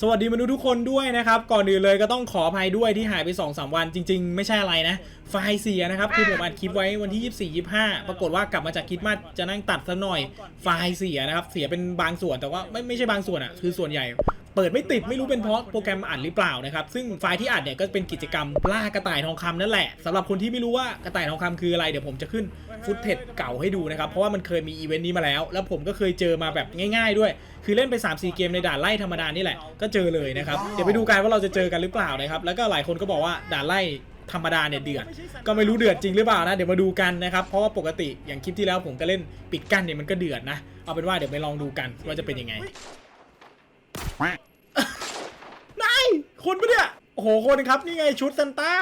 สวัสดีมนุษย์ทุกคนด้วยนะครับ ก่อนอื่นเลยก็ต้องขออภัยด้วยที่หายไป2-3วันจริง ๆ ไม่ใช่อะไรนะ ไฟล์เสียนะครับ คือผมอัดคลิปไว้วันที่ 24 25 ปรากฏว่ากลับมาจากคริดมาสจะนั่งตัดซะหน่อยไฟล์เสียนะครับ เสียเป็นบางส่วนแต่ว่าไม่ไม่ใช่บางส่วนอะคือส่วนใหญ่ เปิดไม่ติดไม่รู้เป็นเพราะโปรแกรมอัดหรือเปล่านะครับ ซึ่งไฟล์ที่อัดเนี่ยก็เป็นกิจกรรมล่ากระต่ายทองคำนั่นแหละสำหรับคนที่ไม่รู้ว่ากระต่ายทองคำคืออะไรเดี๋ยวผมจะขึ้นฟุตเทจเก่าให้ดูนะครับ เพราะว่ามันเคยมีอีเวนต์นี้มาแล้ว แล้วผมก็เคยเจอมาแบบง่าย ๆ ด้วย คือเล่นไป 3-4 เกมในด่านไล่ธรรมดานี่แหละก็เจอเลยนะครับเดี๋ยวไปดูกันว่าเราจะเจอกันหรือเปล่านะครับแล้วก็หลายคนก็บอกว่าด่านไล่ธรรมดาเนี่ยเดือด ก็ไม่รู้เดือดจริงหรือเปล่านะ เดี๋ยวมาดูกันนะครับ เพราะว่าปกติอย่างคลิปที่แล้วผมก็เล่นปิดกั้นเนี่ยมันก็เดือดนะ เอาเป็นว่าเดี๋ยวไปลองดูกันว่าจะเป็นยังไง คนปะเนี่ยโอ้โหคนครับนี่ไงชุดซันต้า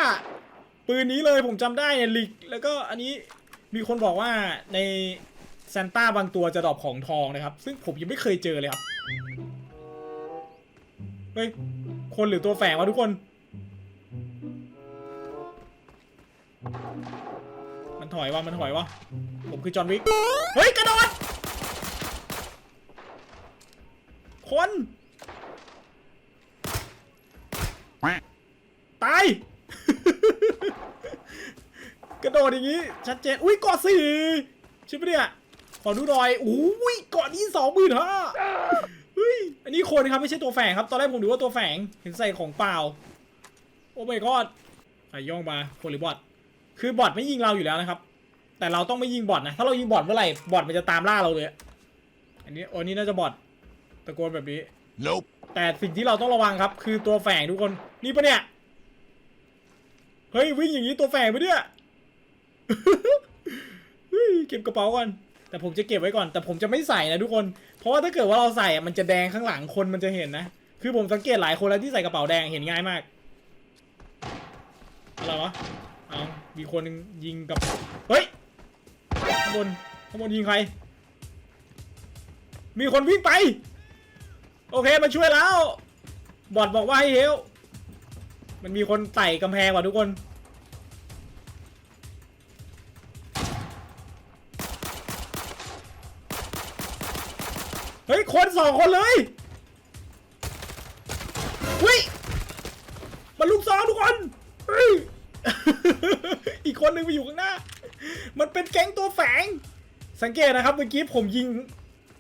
ปืนนี้เลยผมจำได้เนี่ยลิกแล้วก็อันนี้มีคนบอกว่าในซันต้าบางตัวจะดรอปของทองนะครับ ซึ่งผมยังไม่เคยเจอเลยครับเฮ้ยคนหรือตัวแฝงวะทุกคน มันถอยวะมันถอยวะผมคือจอห์นวิกเฮ้ยกระโดดคน ตาย กระโดดอย่างนี้ ชัดเจน อุ้ยเกาะสี่ใช่ปะเนี่ย ขอดูหน่อยอุ้ยเกาะนี้สองหมื่นห้าเฮ้ย อันนี้คนครับไม่ใช่ตัวแฝงครับ ตอนแรกผมดูว่าตัวแฝง เห็นใส่ของเปล่า โอ้ my god ใส่ย่องมาคนหรือบอทคือบอทไม่ยิงเราอยู่แล้วนะครับ แต่เราต้องไม่ยิงบอทนะ ถ้าเรายิงบอทเมื่อไหร่บอทมันจะตามล่าเราเลย อันนี้โอ้นี่น่าจะบอทตะโกนแบบนี้ Nope. แต่สิ่งที่เราต้องระวังครับ คือตัวแฝงทุกคน นี่ปะเนี่ย เฮ้ยวิ่งอย่างนี้ตัวแฝงไปเนี่ยเก็บกระเป๋าก่อน แต่ผมจะเก็บไว้ก่อน แต่ผมจะไม่ใส่นะทุกคน เพราะว่าถ้าเกิดว่าเราใส่อะมันจะแดงข้างหลังคนมันจะเห็นนะ คือผมสังเกตหลายคนแล้วที่ใส่กระเป๋าแดงเห็นง่ายมาก อะไรวะ เอามีคนยิงกับ เฮ้ย ข้างบน ข้างบนยิงใคร มีคนวิ่งไป โอเคมาช่วยแล้ว บอดบอกว่าให้เฮล มันมีคนไต่กำแพงว่ะทุกคน เฮ้ย คนสองคนเลยวิมันลูกซองทุกคนอีกคนหนึงไปอยู่ข้างหน้า มันเป็นแก๊งตัวแฝง สังเกตนะครับเมื่อกี้ผมยิง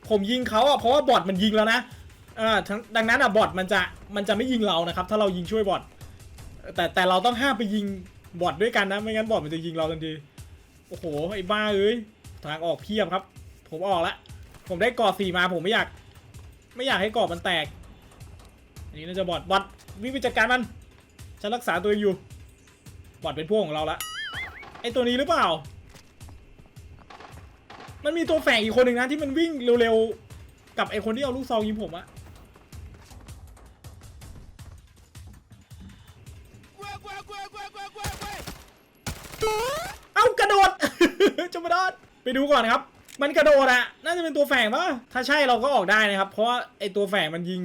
ผมยิงเขาอะเพราะว่าบอทมันยิงแล้วนะอ่าดังนั้นอะบอทมันจะมันจะไม่ยิงเรานะครับ ถ้าเรายิงช่วยบอท แต่แต่เราต้องห้ามไปยิงบอทด้วยกันนะ ไม่งั้นบอทมันจะยิงเราทันที โอ้โห ไอ้บ้าเอ้ย ทางออกเพียบครับ ผมออกละ ผมได้กอดสี่มาผมไม่อยาก ไม่อยากให้กอบมันแตก อันนี้น่าจะบอทบอทวิ่งไปจัดการมัน ฉันรักษาตัวเองอยู่ บอทเป็นพวกของเราละ ไอ้ตัวนี้หรือเปล่า มันมีตัวแฝงอีกคนหนึ่งนะที่มันวิ่งเร็วๆ กับไอ้คนที่เอาลูกซองยิงผมอะ เอากระโดดจมดอดไปดูก่อนครับ มันกระโดดอะน่าจะเป็นตัวแฝงปะถ้าใช่เราก็ออกได้นะครับ เพราะไอตัวแฝงมันยิง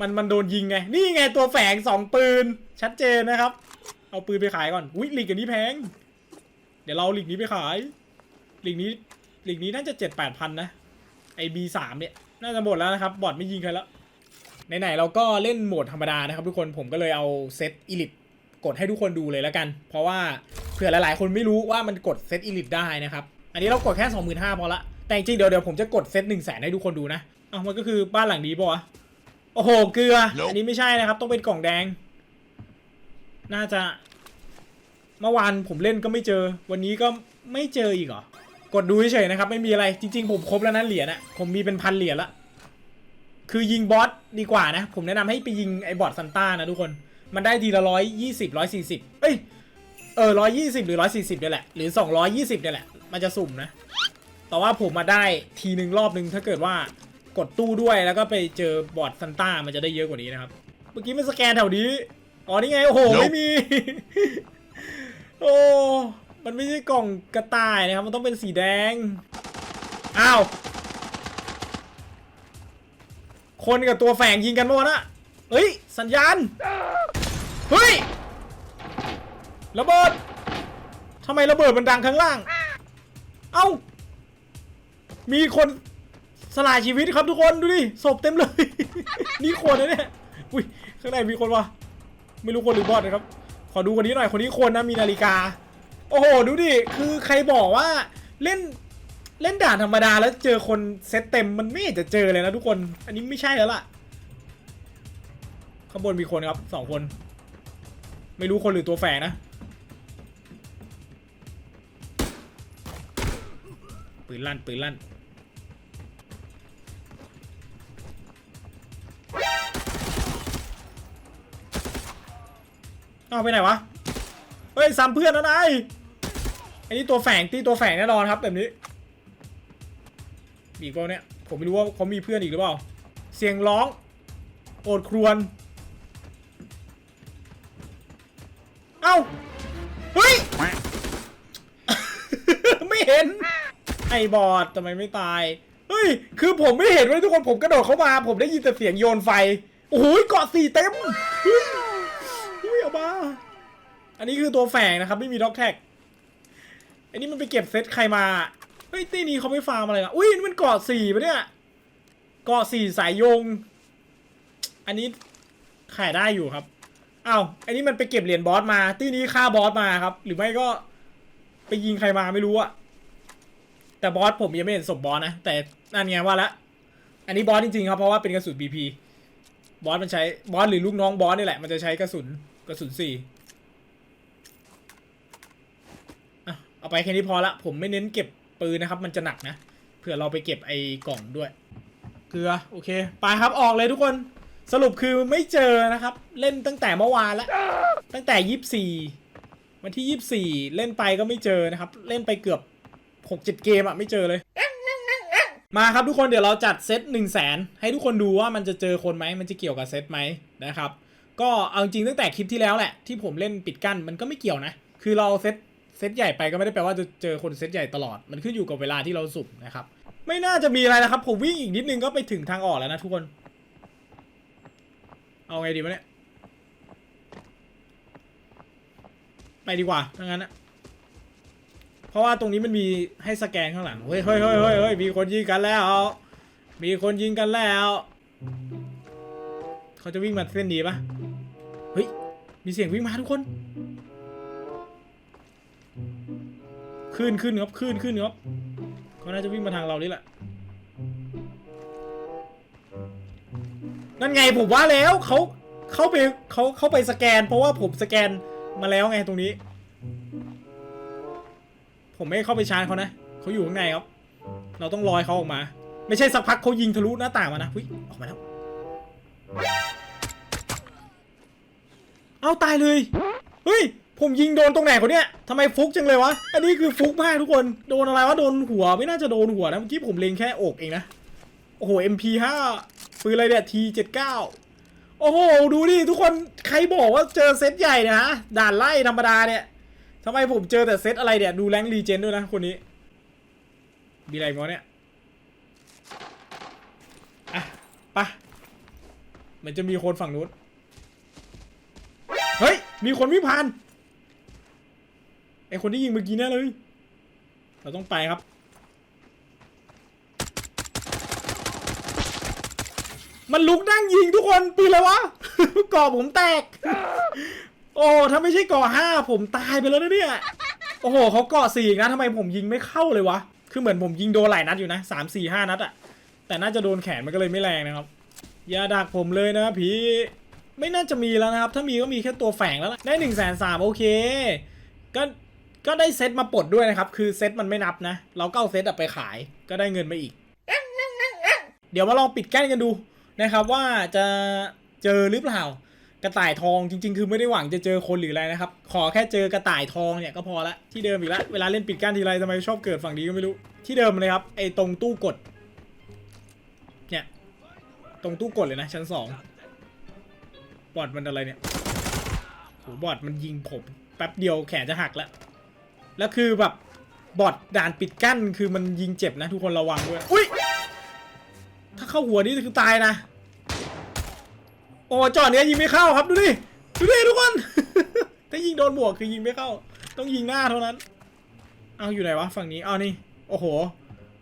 มันมันโดนยิงไง นี่ไงตัวแฝงสองปืน ชัดเจนนะครับ เอาปืนไปขายก่อน อุ้ยหลีกอันนี้แพง เดี๋ยวเราหลีกนี้ไปขายหลีกนี้หลีกนี้น่าจะเจ็ดแปดพันนะ ไอบีสามเนี่ย น่าจะหมดแล้วนะครับ บอทไม่ยิงใครแล้วไหนๆเราก็เล่นโหมดธรรมดานะครับทุกคน ผมก็เลยเอาเซตอีลิท กดให้ทุกคนดูเลยแล้วกัน เพราะว่าเผื่อหลายๆ คนไม่รู้ว่ามันกดเซตอีลิทได้นะครับ อันนี้เรากดแค่ 25,000พอละ แต่จริงๆเดี๋ยวเดี๋ยวผมจะกดเซต1 0 0 0 0แสนให้ทุกคนดูนะ เอ้ามันก็คือบ้านหลังนี้ปะวะ โอ้โห เกลือ Nope อันนี้ไม่ใช่นะครับ ต้องเป็นกล่องแดง น่าจะ เมื่อวานผมเล่นก็ไม่เจอ วันนี้ก็ไม่เจออีกเหรอ กดดูเฉยๆนะครับ ไม่มีอะไร จริง ๆ ผมครบแล้วนะเหรียญอะผมมีเป็นพันเหรียญละ คือยิงบอสดีกว่านะ ผมแนะนำให้ไปยิงไอ้บอสซันต้านะทุกคน มันได้ทีละร้อยยี่สิบร้อยสี่สิบเอ้ยเออร้อยยี่สิบหรือร้อยสี่สิบนี่ยแหละ หรือสองร้อยยี่สิบนี่ยแหละ มันจะสุ่มนะ แต่ว่าผมมาได้ทีหนึ่งรอบหนึ่งถ้าเกิดว่ากดตู้ด้วยแล้วก็ไปเจอบอสซันต้ามันจะได้เยอะกว่านี้นะครับ เมื่อกี้มันสแกนแถวนี้ อ๋อนี่ไง โอ้โห Nope ไม่มี โอ้ มันไม่ใช่กล่องกระต่ายนะครับ มันต้องเป็นสีแดง อ้าว คนกับตัวแฝงยิงกันเมื่อวานอะเฮ้ย สัญญาณ เฮ้ยระเบิดทำไมระเบิดมันดังข้างล่าง เอ้า มีคนสลายชีวิตครับทุกคนดูดิศพเต็มเลย นี่คนนะเนี่ยอุ้ยข้างในมีคนวะไม่รู้คนหรือบอทนะครับ ขอดูคนนี้หน่อยคนนี้คนนะมีนาฬิกา โอ้โหดูดิคือใครบอกว่าเล่นเล่นด่านธรรมดาแล้วเจอคนเซตเต็มมันไม่เห็นจะเจอเลยนะทุกคน อันนี้ไม่ใช่แล้วล่ะข้างบนมีคนครับสองคน ไม่รู้คนหรือตัวแฝงนะ ปืนลั่นปืนลั่น เอาไปไหนวะ เฮ้ยซ้ำเพื่อนนะนายอันนี้ตัวแฝงตีตัวแฝงแน่นอนครับ แบบนี้มีก็เนี่ย ผมไม่รู้ว่าเขามีเพื่อนอีกหรือเปล่า เสียงร้อง โอดครวญ อ้บอดทำไมไม่ตาย เฮ้ย คือผมไม่เห็นเว้ยทุกคนผมกระโดดเข้ามา ผมได้ยินแต่เสียงโยนไฟ โอ้โหเกาะสี่เต็มเฮ้ยเฮ้ยเอามาอันนี้คือตัวแฝงนะครับ ไม่มีด็อกแท็ก อันนี้มันไปเก็บเซตใครมา เฮ้ยตีนี้เขาไม่ฟาร์มอะไรนะอุ้ยนี่มันเกาะสี่ปะเนี่ยเกาะสี่สายยง อันนี้ขายได้อยู่ครับอ้าวอันนี้มันไปเก็บเหรียญบอสมาตีนี้ฆ่าบอสมาครับ หรือไม่ก็ไปยิงใครมาไม่รู้อะ แต่บอสผมยังไม่เห็นศพบอสนะ แต่นั่นไงว่าละอันนี้บอสจริงๆครับเพราะว่าเป็นกระสุน BP บอสมันใช้บอสหรือลูกน้องบอสนี่แหละมันจะใช้กระสุนกระสุนสี่เอาไปแค่นี้พอละผมไม่เน้นเก็บปืนนะครับ มันจะหนักนะเผื่อเราไปเก็บไอ้กล่องด้วยเกลือโอเคไปครับออกเลยทุกคนสรุปคือไม่เจอนะครับ เล่นตั้งแต่เมื่อวานแล้วตั้งแต่ยี่สี่วันที่ยี่สี่เล่นไปก็ไม่เจอนะครับ เล่นไปเกือบ หกเจ็ดเกมอะไม่เจอเลย มาครับทุกคนเดี๋ยวเราจัดเซตหนึ่งแสนให้ทุกคนดูว่ามันจะเจอคนไหมมันจะเกี่ยวกับเซตไหมนะครับ ก็เอาจริงตั้งแต่คลิปที่แล้วแหละ ที่ผมเล่นปิดกั้นมันก็ไม่เกี่ยวนะ คือเราเซตเซตใหญ่ไปก็ไม่ได้แปลว่าจะเจอคนเซตใหญ่ตลอดมันขึ้นอยู่กับเวลาที่เราสุ่มนะครับ ไม่น่าจะมีอะไรนะครับ ผมวิ่งอีกนิดนึงก็ไปถึงทางออกแล้วนะทุกคน เอาไงดีวะเนี่ยไปดีกว่าถ้างั้นนะ ราะว่าตรงนี้มันมีให้สแกนข้างหลัง เฮ้ยเฮ้ยเฮ้ยเฮ้ยเฮ้ยมีคนยิงกันแล้ว มีคนยิงกันแล้ว เขาจะวิ่งมาเส้นนี้ปะเฮ้ย มีเสียงวิ่งมาทุกคนขึ้นขึ้นครับขึ้นขึ้นครับเขาน่าจะวิ่งมาทางเรานี่แหละ นั่นไงผมว่าแล้วเขาเขาไปเขาเขาไปสแกน เพราะว่าผมสแกนมาแล้วไงตรงนี้ ผมไม่เข้าไปชาร์จเขานะเขาอยู่ข้างในครับ เราต้องรอยเขาออกมา ไม่ใช่สักพักเขายิงทะลุหน้าต่างมานะหุ้ยออกมาแล้วเอาตายเลยเฮ้ยผมยิงโดนตรงไหนเขาเนี่ยทำไมฟุกจังเลยวะ อันนี้คือฟุกมากทุกคน โดนอะไรวะ โดนหัว ไม่น่าจะโดนหัวนะ เมื่อกี้ผมเล็งแค่อกเองนะ โอ้โห MP5 ปืนอะไรเนี่ย T79 โอ้โห ดูดิทุกคน ใครบอกว่าเจอเซตใหญ่เนะฮะ ด่านไล่ธรรมดาเนี่ย ทำไมผมเจอแต่เซตอะไรเนี่ย ดูแรงรีเจนด้วยนะคนนี้ มีอะไรมั้เนี่ย อะไปะเหมือนจะมีคนฝั่งนู้น เฮ้ย มีคนวิ่งผ่าน ไอคนที่ยิงเมื่อกี้แน่เลย เราต้องไปครับ มันลุกนั่งยิงทุกคนปืนอะไรวะก่อผมแตก โอ้ถ้าไม่ใช่ก่อห้าผมตายไปแล้วนะเนี่ยโอ้โหเขาก่อสี่นะทำไมผมยิงไม่เข้าเลยวะคือเหมือนผมยิงโดนหลายนัดอยู่นะสามสี่ห้านัดอะแต่น่าจะโดนแขนมันก็เลยไม่แรงนะครับ อย่าดักผมเลยนะพี่ไม่น่าจะมีแล้วนะครับ ถ้ามีก็มีแค่ตัวแฝงแล้วล่ะได้หนึ่งแสนสามโอเคก็ก็ได้เซตมาปลดด้วยนะครับ คือเซตมันไม่นับนะ เราก็เอาเซตไปขายก็ได้เงินมาอีก เดี๋ยวมาลองปิดกั้นกันดูนะครับว่าจะเจอหรือเปล่า กระต่ายทองจริง ๆ คือไม่ได้หวังจะเจอคนหรืออะไรนะครับ ขอแค่เจอกระต่ายทองเนี่ยก็พอละที่เดิมอีกแล้วเวลาเล่นปิดกั้นทีไรทำไมชอบเกิดฝั่งนี้ก็ไม่รู้ ที่เดิมเลยครับไอ้ตรงตู้กด เนี่ย ตรงตู้กดเลยนะชั้นสองบอดมันอะไรเนี่ยโหบอดมันยิงผม แป๊บเดียวแขนจะหักแล้วแล้วคือแบบบอดด่านปิดกั้นคือมันยิงเจ็บนะ ทุกคนระวังด้วยอุ้ยถ้าเข้าหัวนี่คือตายนะ โอ้จอดเนี้ยยิงไม่เข้าครับดูดิดูดิทุกคน ถ้ายิงโดนบวกคือยิงไม่เข้า ต้องยิงหน้าเท่านั้น เอาอยู่ไหนวะฝั่งนี้เอานี่ โอ้โห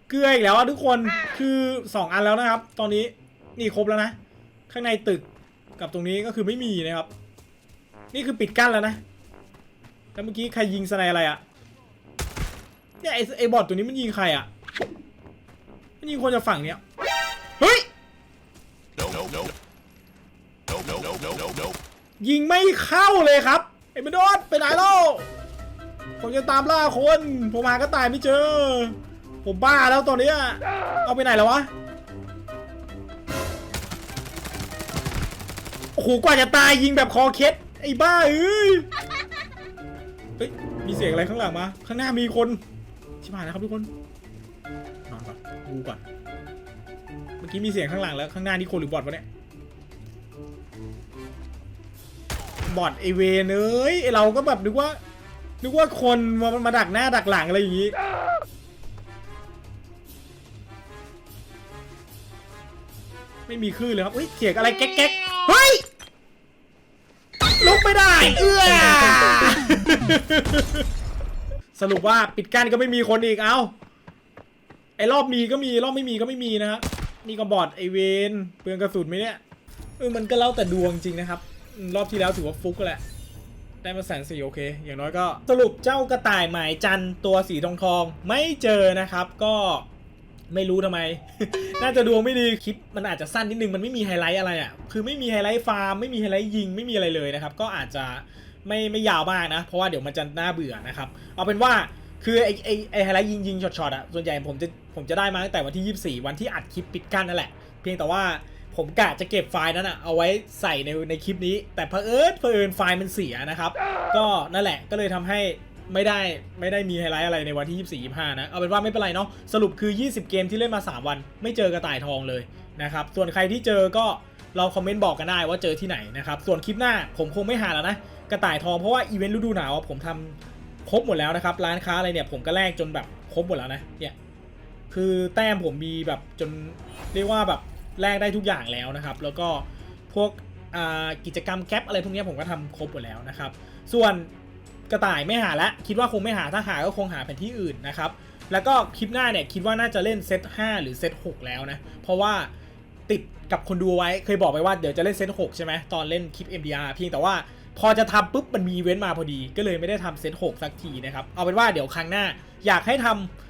เกลืออีกแล้วอะทุกคนคือสองอันแล้วนะครับ ตอนนี้นี่ครบแล้วนะ ข้างในตึกกับตรงนี้ก็คือไม่มีนะครับ นี่คือปิดกั้นแล้วนะแล้วเมื่อกี้ใครยิงสไนอะไรอะเนี่ยไอไอบอทตัวนี้มันยิงใครอะมันยิงคนจากฝั่งเนี้ยเฮ้ย ยิงไม่เข้าเลยครับไอ้เบนโดดไปไหนแล้วผมจะตามล่าคน ผมหากระต่ายไม่เจอ ผมบ้าแล้วตอนนี้เอาไปไหนแล้ววะโอ้โหกว่าจะตายยิงแบบคอเคสไอ้บ้าเอ้ยเฮ้ยมีเสียงอะไรข้างหลังมา ข้างหน้ามีคนชิบหายแล้วครับทุกคนนอนก่อนดูก่อนเมื่อกี้มีเสียงข้างหลังแล้วข้างหน้านี่คนหรือบอทวะเนี่ย บอทไอเวนเอ้ยไอเราก็แบบนึกว่านึกว่าคนมามาดักหน้าดักหลังอะไรอย่างงี้ไม่มีคลื่นเลยครับเฮ้ยเสียงอะไรแก๊กแก๊กเฮ้ยลุกไม่ได้ เอื้อสรุปว่าปิดกั้นก็ไม่มีคนอีกเอ้าไอรอบมีก็มีรอบไม่มีก็ไม่มีนะครับนี่ก็บอดไอเวนเปลืองกระสุนไหมเนี่ยเออมันก็เล่าแต่ดวงจริงนะครับอืม รอบที่แล้วถือว่าฟุกแหละ ได้มาแสนสี่โอเค อย่างน้อยก็สรุปเจ้ากระต่ายหมายจันทร์ตัวสีทองทองไม่เจอนะครับ ก็ไม่รู้ทำไม น่าจะดวงไม่ดี คลิปมันอาจจะสั้นนิดนึง มันไม่มีไฮไลท์อะไรอะ่ะ คือไม่มีไฮไลท์ฟาร์ม ไม่มีไฮไลท์ยิง ไม่มีอะไรเลยนะครับ ก็อาจจะไม่ไม่ยาวมากนะ เพราะว่าเดี๋ยวมันจะน่าเบื่อนะครับ เอาเป็นว่า คือไอไอไอไฮไลท์ยิงยิงช็อตๆอะ ส่วนใหญ่ผมจะผมจะได้มาตั้งแต่วันที่ 24 วันที่อัดคลิปปิดกั้นนั่นแหละ เพียงแต่ว่า ผมกะจะเก็บไฟล์นั้นอะเอาไว้ใส่ในในคลิปนี้ แต่เผอิญเผอิญไฟล์มันเสียนะครับ ก็นั่นแหละก็เลยทำให้ไม่ได้ไม่ได้มีไฮไลท์อะไรในวันที่ 24 25 นะ เอาเป็นว่าไม่เป็นไรเนาะสรุปคือ 20 เกมที่เล่นมา 3 วัน ไม่เจอกระต่ายทองเลยนะครับ ส่วนใครที่เจอก็เราคอมเมนต์บอกกันได้ว่าเจอที่ไหนนะครับ ส่วนคลิปหน้าผมคงไม่หาแล้วนะ กระต่ายทองเพราะว่าอีเวนต์ฤดูหนาวผมทำครบหมดแล้วนะครับ ร้านค้าอะไรเนี่ยผมก็แลกจนแบบครบหมดแล้วนะเนี่ยคือแต้มผมมีแบบจนเรียกว่าแบบ แลกได้ทุกอย่างแล้วนะครับ แล้วก็พวกกิจกรรมแก๊ปอะไรพวกนี้ผมก็ทำครบหมดแล้วนะครับ ส่วนกระต่ายไม่หาละคิดว่าคงไม่หาถ้าหาก็คงหาแผนที่อื่นนะครับ แล้วก็คลิปหน้าเนี่ยคิดว่าน่าจะเล่นเซต5หรือเซต6แล้วนะ เพราะว่าติดกับคนดูไว้เคยบอกไปว่าเดี๋ยวจะเล่นเซต6ใช่ไหมตอนเล่นคลิป MDR เพียงแต่ว่าพอจะทำปุ๊บมันมีเว้นมาพอดี ก็เลยไม่ได้ทำเซต6สักทีนะครับ เอาเป็นว่าเดี๋ยวครั้งหน้าอยากให้ท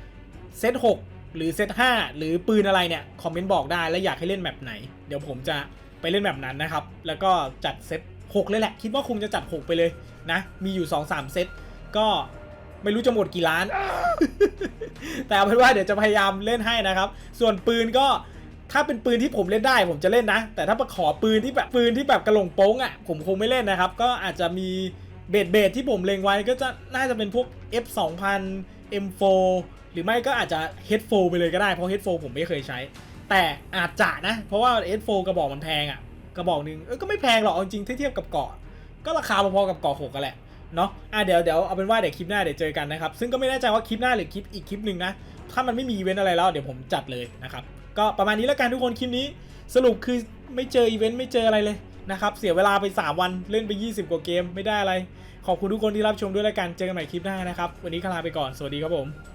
ำเซต6 หรือเซต5หรือปืนอะไรเนี่ยคอมเมนต์บอกได้แล้วอยากให้เล่นแบบไหน เดี๋ยวผมจะไปเล่นแบบนั้นนะครับ แล้วก็จัดเซต6เลยแหละ คิดว่าคงจะจัด 6 ไปเลยนะ มีอยู่ 2-3 เซตก็ไม่รู้จะหมดกี่ล้าน แต่เอาเป็นว่าเดี๋ยวจะพยายามเล่นให้นะครับ ส่วนปืนก็ถ้าเป็นปืนที่ผมเล่นได้ผมจะเล่นนะ แต่ถ้าขอปืนที่แบบปืนที่แบบกระหลงโป้งอะ่ะผมคงไม่เล่นนะครับ ก็อาจจะมีเบสเบสที่ผมเล็งไว้ก็จะน่าจะเป็นพวก F 2 0 0 M4 หรือไม่ก็อาจจะ Headphone ไปเลยก็ได้เพราะ Headphone ผมไม่เคยใช้ แต่อาจจะนะ เพราะว่า Headphone กระบอกมันแพงอะ่ะกระบอกหนึ่งก็ไม่แพงหรอกจริงเทียบกับเกาะก็ราคาพอๆกับเกาะหกกันแหละเนาะอะเดี๋ยวเดี๋ยวเอาเป็นว่าเดี๋ยวคลิปหน้าเดี๋ยวเจอกันนะครับ ซึ่งก็ไม่แน่ใจว่าคลิปหน้าหรือคลิปอีกคลิปหนึ่งนะ ถ้ามันไม่มีอีเวนต์อะไรแล้วเดี๋ยวผมจัดเลยนะครับ ก็ประมาณนี้แล้วกันทุกคนคลิปนี้ สรุปคือไม่เจออีเวนต์ไม่เจออะไรเลยนะครับ เสียเวลาไป 3 วันเล่นไป 20 กว่าเกมไม่ได้อะไร ขอบคุณทุกคนที่รับชมด้วยแล้วกัน เจอกันใหม่คลิปหน้านะครับ วันนี้ก็ลาไปก่อน สวัสดีครับผม